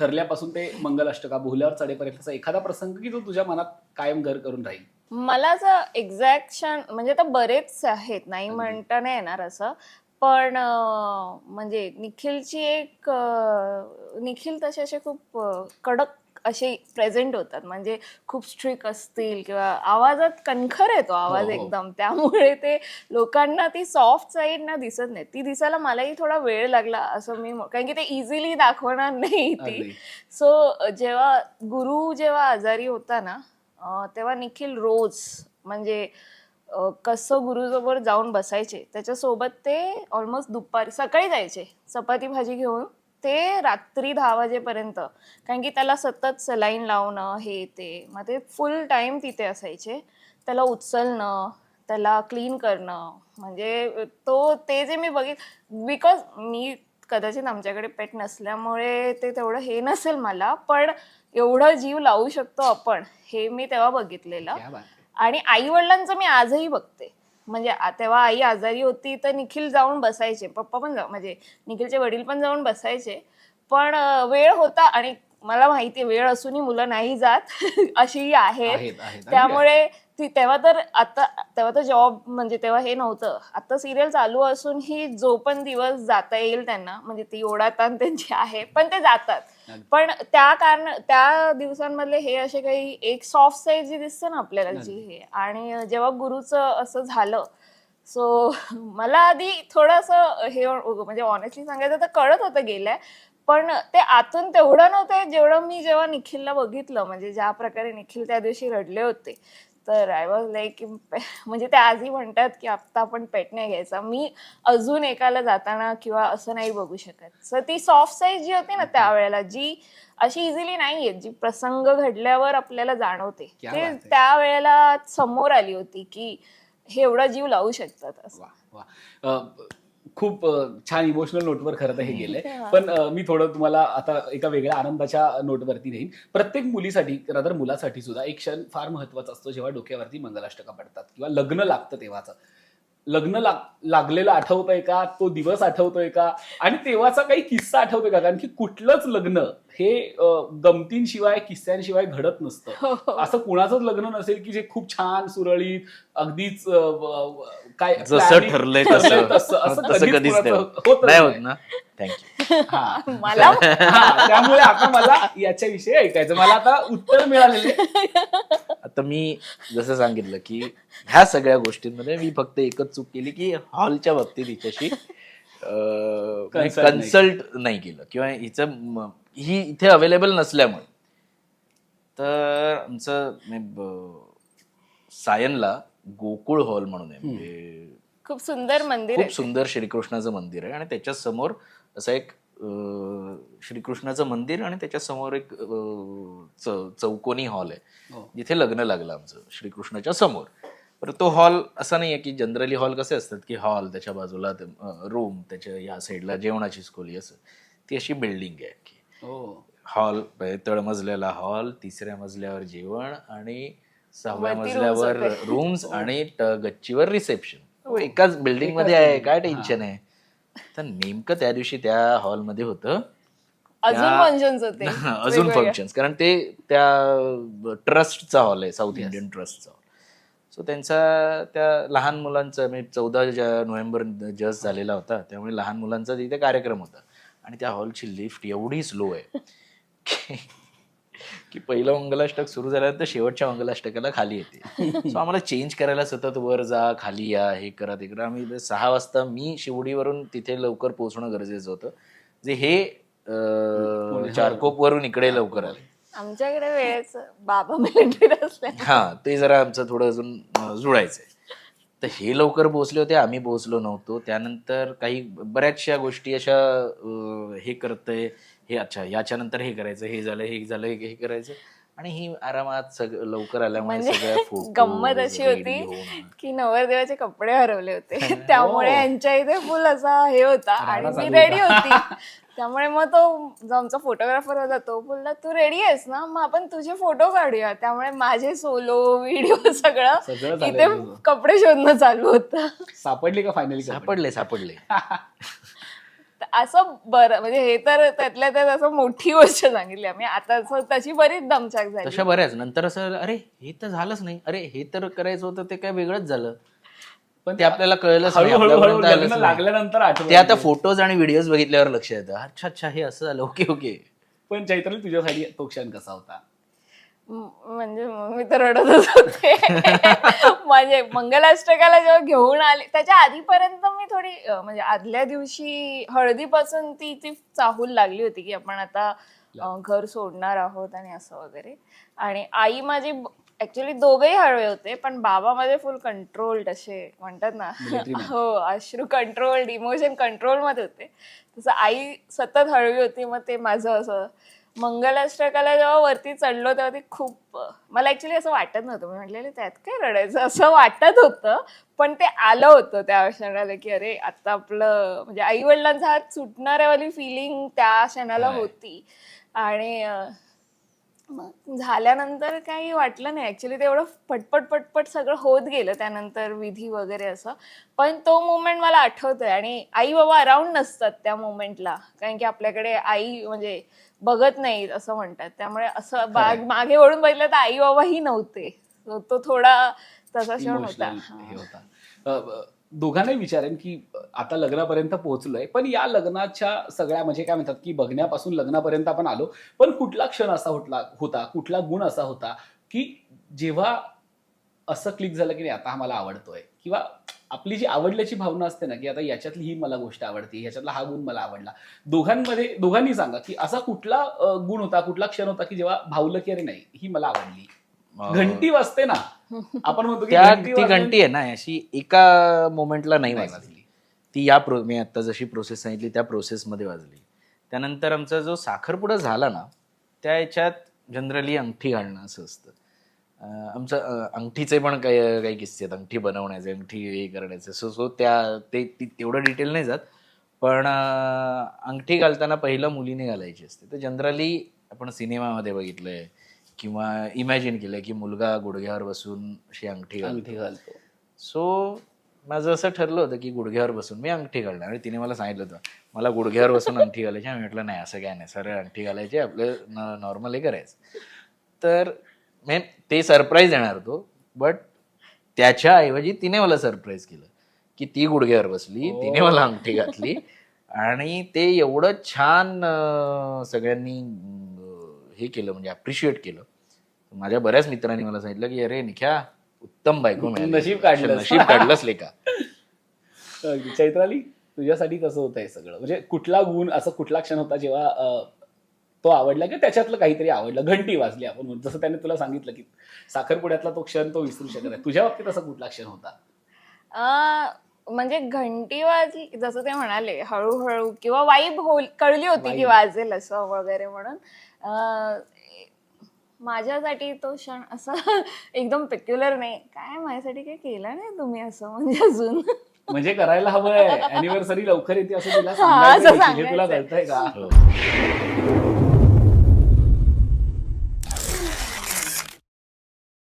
ठरल्यापासून ते मंगल अष्टका भुल्यावर चढेपर्यंतचा एखादा प्रसंग की जो तुझ्या मनात कायम घर करून राहील मला असं एक्झॅक्ट क्षण म्हणजे आता बरेच आहेत नाही. म्हणता नाही येणार असं पण म्हणजे निखिलची एक निखिल तसे असे खूप कडक असे प्रेझेंट होतात म्हणजे खूप स्ट्रिक असतील किंवा आवाजात कणखर येतो आवाज हो, हो. एकदम त्यामुळे ते लोकांना ती सॉफ्ट साईड ना दिसत नाही ती दिसायला मलाही थोडा वेळ लागला असं मी कारण की ते इझिली दाखवणार नाही ती. सो जेव्हा गुरु जेव्हा आजारी होता ना तेव्हा निखिल रोज म्हणजे कसं गुरुजवळ जाऊन बसायचे त्याच्यासोबत ते ऑलमोस्ट दुपारी सकाळी जायचे चपाती भाजी घेऊन. ते रात्री दहा वाजेपर्यंत कारण की त्याला सतत सलाईन लावणं हे ते मग ते फुल टाईम तिथे असायचे. त्याला उचलणं त्याला क्लीन करणं म्हणजे तो ते जे मी बघित बिकॉज मी कदाचित आमच्याकडे पेट नसल्यामुळे ते तेवढं हे नसेल मला पण एवढं जीव लावू शकतो आपण हे मी तेव्हा बघितलेलं. आणि आई वडिलांचं मी आजही बघते. म्हणजे तेव्हा आई आजारी होती तर निखिल जाऊन बसायचे. पप्पा पण जाऊ म्हणजे निखिलचे वडील पण जाऊन बसायचे. पण वेळ होता आणि मला माहिती वेळ असूनही मुलं नाही जात. अशी आहेत. त्यामुळे तेव्हा तर आता तेव्हा तर जॉब म्हणजे तेव्हा हे नव्हतं. आता सिरियल चालू असूनही जो पण दिवस जाता येईल त्यांना म्हणजे ती ओढाताण त्यांची आहे पण ते जातात. पण त्या कारण त्या दिवसांमधले हे असे काही एक सॉफ्ट साईड जी दिसते ना आपल्याला जी हे. आणि जेव्हा गुरुचं असं झालं सो मला आधी थोडंसं हे म्हणजे ऑनेस्टली सांगायचं तर कळत होतं गेलंय पण ते आतून तेवढं नव्हतं जेवढं मी जेव्हा निखिलला बघितलं म्हणजे ज्या प्रकारे निखिल त्या दिवशी रडले होते. तर आय वॉज लाईक म्हणजे ते आजही म्हणतात की आत्ता आपण पेट नाही घ्यायचा. मी अजून एकाला जाताना किंवा असं नाही बघू शकत. सर ती सॉफ्ट साईज जी होती ना त्यावेळेला जी अशी इझिली नाही येत जी प्रसंग घडल्यावर आपल्याला जाणवते. ते आहे. त्यावेळेला समोर आली होती की हे एवढा जीव लावू शकतात असं. खूप छान इमोशनल नोटवर खरं तर हे गेलंय. पण मी थोडं तुम्हाला आता एका वेगळ्या आनंदाच्या नोटवरती नेईन प्रत्येक मुलीसाठी रादर मुलासाठी सुद्धा एक क्षण फार महत्त्वाचा असतो जेव्हा डोक्यावरती मंगलाष्टका पडतात किंवा लग्न लागतं तेव्हाचं. लग्न लाग लागलेलं आठवतंय का तो दिवस आठवतोय का आणि तेव्हाचा काही किस्सा आठवतोय का कारण की कुठलंच लग्न हे गमतींशिवाय किस्स्यांशिवाय घडत नसतं हो, हो. असं कुणाचंच लग्न नसेल की जे खूप छान सुरळीत अगदीच काय जसं ठरलंय तसं असं तसं कधीच होत. नाही होत नाही. ना थँक्यू. मला? हा, त्यामुळे आता मला याच्याविषयी ऐकायचं. मला आता उत्तर मिळालेले. आता मी जसं सांगितलं की ह्या सगळ्या गोष्टींमध्ये मी फक्त एकच चूक केली की हॉलच्या बाबतीत हिच्याशी Consult नाही कन्सल्ट नाही केलं. किंवा हिचं म- ही इथे अवेलेबल नसल्यामुळे. तर आमचं म्हणजे, ब- सायनला गोकुळ हॉल म्हणून आहे. म्हणजे खूप सुंदर मंदिर खूप आहे. सुंदर श्रीकृष्णाचं मंदिर आहे. आणि त्याच्यासमोर असं एक श्रीकृष्णाचं मंदिर आणि त्याच्यासमोर एक चौकोनी हॉल आहे हो. जिथे लग्न लागलं आमचं श्रीकृष्णाच्या समोर तर तो हॉल असा नाही आहे की जनरली हॉल कसे असतात की हॉल त्याच्या बाजूला रूम त्याच्या या साईडला जेवणाची खोली असं ती अशी बिल्डिंग आहे की हो. हॉल तळमजल्याला हॉल तिसऱ्या मजल्यावर जेवण आणि सहाव्या मजल्यावर. रूम्स आणि ट- गच्चीवर रिसेप्शन एकाच बिल्डिंगमध्ये आहे. काय टेन्शन आहे तर नेमकं त्या दिवशी त्या हॉलमध्ये होतं. अजून त्या- फंक्शन्स होते. अजून. फंक्शन्स कारण ते त्या ट्रस्टचा हॉल आहे साऊथ इंडियन ट्रस्टचा सो त्यांचा त्या लहान मुलांचा म्हणजे चौदा नोव्हेंबर जस्ट झालेला होता त्यामुळे लहान मुलांचा तिथे कार्यक्रम होता. आणि त्या हॉलची लिफ्ट एवढी स्लो आहे की- की पहिलं मंगलाष्टक सुरू झाल्यानंतर शेवटच्या मंगलाष्टकाला खाली येते. सो आम्हाला चेंज करायला सतत वर जा खाली या हे करा ते करा. आम्ही सहा वाजता मी शिवडीवरून तिथे लवकर पोहोचणं गरजेचं होतं. जे हे चारकोप वरून इकडे लवकर आले. आमच्याकडे वेळेच बाबा असल्या हा ते जरा आमचं थोडं अजून जुळायचंय. तर हे लवकर पोहोचले होते आम्ही पोहोचलो नव्हतो. त्यानंतर काही बऱ्याचशा गोष्टी अशा हे करतंय. हे अच्छा याच्यानंतर हे करायचं हे झालं हे झालं हे हे करायचं. आणि ही आरामात सग लवकर आल्यामुळे म्हणजे सगळ्या गंमत अशी होती. की नवरदेवाचे कपडे हरवले होते. त्यामुळे यांच्या इथे फुल असा हे होता आणि राडा मी रेडी होता. त्यामुळे मग तो जो आमचा फोटोग्राफर होता तो बोलला तू रेडी आहेस ना? मग आपण तुझे फोटो काढूया. त्यामुळे माझे सोलो व्हिडिओ सगळं सगळं इथे. कपडे शोधणं चालू होतं. सापडली का फायनली सापडले सापडले. असं बरं म्हणजे हे तर त्यातल्या त्यात असं मोठी गोष्ट सांगितली आम्ही. आता असं तशी बरीच दमछाक झाली. तशा बऱ्याच. नंतर असं अरे हे तर झालंच नाही. अरे हे तर करायचं होतं ते काय वेगळंच झालं. पण ते आपल्याला कळलंच नाही, हळूहळू आपल्यापर्यंत आलंच लग्न नाही. लागल्यानंतर आठवण ते आता. फोटोज आणि व्हिडिओज बघितल्यावर लक्ष येतं. अच्छा अच्छा हे असं झालं. Okay okay. पण चैत्राली तुझ्यासाठी तो क्षण कसा होता? म्हणजे मी तर रडतच होते. म्हणजे मंगलाष्टकाला जेव्हा घेऊन आले त्याच्या आधीपर्यंत मी थोडी म्हणजे आदल्या दिवशी हळदीपासून ती ती चाहूल लागली होती की आपण आता घर सोडणार आहोत आणि असं वगैरे. आणि आई माझी ऍक्च्युली दोघेही हळवे होते पण बाबा माझे फुल कंट्रोल्ड असे म्हणतात ना. हो अश्रू कंट्रोल्ड इमोशन कंट्रोलमध्ये होते. तसं आई सतत हळवी होती मग ते माझं असं मंगलाष्टकाला जेव्हा वरती चढलो तेव्हा ती खूप मला ऍक्च्युली असं वाटत नव्हतं. मी म्हटलेलं त्यात काय रडायचं? असं वाटत होतं. पण ते आलं होतं त्या क्षणाला की अरे आता आपलं म्हणजे आई वडिलांचा हात सुटणाऱ्यावाली फिलिंग त्या क्षणाला. होती. आणि मग झाल्यानंतर काही वाटलं नाही. ऍक्च्युली ते एवढं पटपट पटपट सगळं होत गेलं त्यानंतर विधी वगैरे असं. पण तो मोमेंट मला आठवतोय आणि आई बाबा अराउंड नसतात त्या मोमेंटला कारण की आपल्याकडे आई म्हणजे बघत नाही असं म्हणतात. त्यामुळे असं बाग मागे वळून बघितलं तर आई बाबाही नव्हते. तो थोडा तसा क्षण होता. दोघांनाही विचारेन की आता लग्नापर्यंत पोहोचलोय पण या लग्नाच्या सगळ्या म्हणजे काय म्हणतात की बघण्यापासून लग्नापर्यंत आपण आलो पण कुठला क्षण असा होता होता कुठला गुण असा होता की जेव्हा असं क्लिक झालं की नाही आता हा मला आवडतोय. किंवा आपली जी आवडल्याची भावना असते ना की आता याच्यातली ही मला गोष्ट आवडते याच्यातला हा गुण मला आवडला. दोघांमध्ये दोघांनी सांगा की असा कुठला गुण होता कुठला क्षण होता की जेव्हा भावलं की अरे नाही ही मला आवडली. घंटी वाजते ना. आपण म्हणतो की त्या घंटी ती घंटी आहे ना अशी एका मोमेंटला नाही नाही वाजली. वाजली. ती या प्रो मी आता जशी प्रोसेस सांगितली त्या प्रोसेसमध्ये वाजली. त्यानंतर आमचा जो साखरपुडा झाला ना त्या याच्यात जनरली अंगठी घालणं असं असतं. अं, आमचं अं, अंगठीचे पण काही काही किस्से आहेत. अंगठी बनवण्याचे अंगठी हे करण्याचे. सो सो त्या ते ती- तेवढं डिटेल नाही जात. पण अं, अंगठी घालताना पहिलं मुलीने घालायची असते. तर जनरली आपण सिनेमामध्ये बघितलंय. किंवा इमॅजिन केलंय की मुलगा गुडघ्यावर बसून अशी अंगठी अंगठी घालतो. सो माझं असं ठरलं होतं की गुडघ्यावर बसून मी अंगठी घालणार. आणि तिने मला सांगितलं होतं मला गुडघ्यावर बसून अंगठी घालायची. मी म्हटलं नाही असं काय नाही. सरळ अंगठी घालायची आपलं नॉर्मल हे करायचं. तर मे ते सरप्राईज येणार होतो बट त्याच्याऐवजी तिने मला सरप्राईज केलं की ती गुडघ्यावर बसली तिने मला अंगठी घातली. आणि ते एवढं छान सगळ्यांनी हे केलं म्हणजे अप्रिशिएट केलं माझ्या बऱ्याच मित्रांनी मला सांगितलं की अरे निख्या उत्तम बायको मिळाली नशीब काढलंस. नशीब काढलंच लेका अगदी. चैत्राली तुझ्यासाठी कसं होतं हे सगळं म्हणजे कुठला गुण असं कुठला क्षण होता जेव्हा अं, तो आवडला की त्याच्यातलं काहीतरी आवडलं घंटी वाजली आपण म्हणतो. जसं त्याने तुला सांगितलं की साखरपुड्यातला तो क्षण तो विसरू शकत नाही तुझ्या बाबतीत असा कुठला क्षण होता अं, म्हणजे घंटी वाजली जसं ते म्हणाले हळूहळू किंवा वाईब हो कळली होती की Vibe. वाजेल असं वगैरे म्हणून माझ्यासाठी तो क्षण असा एकदम पेक्युलर नाही. काय माझ्यासाठी काही केलं नाही तुम्ही असं? म्हणजे अजून. म्हणजे करायला हवंय. अॅनिव्हर्सरी लवकर येते असं तुला तुला. कळतंय का? हो.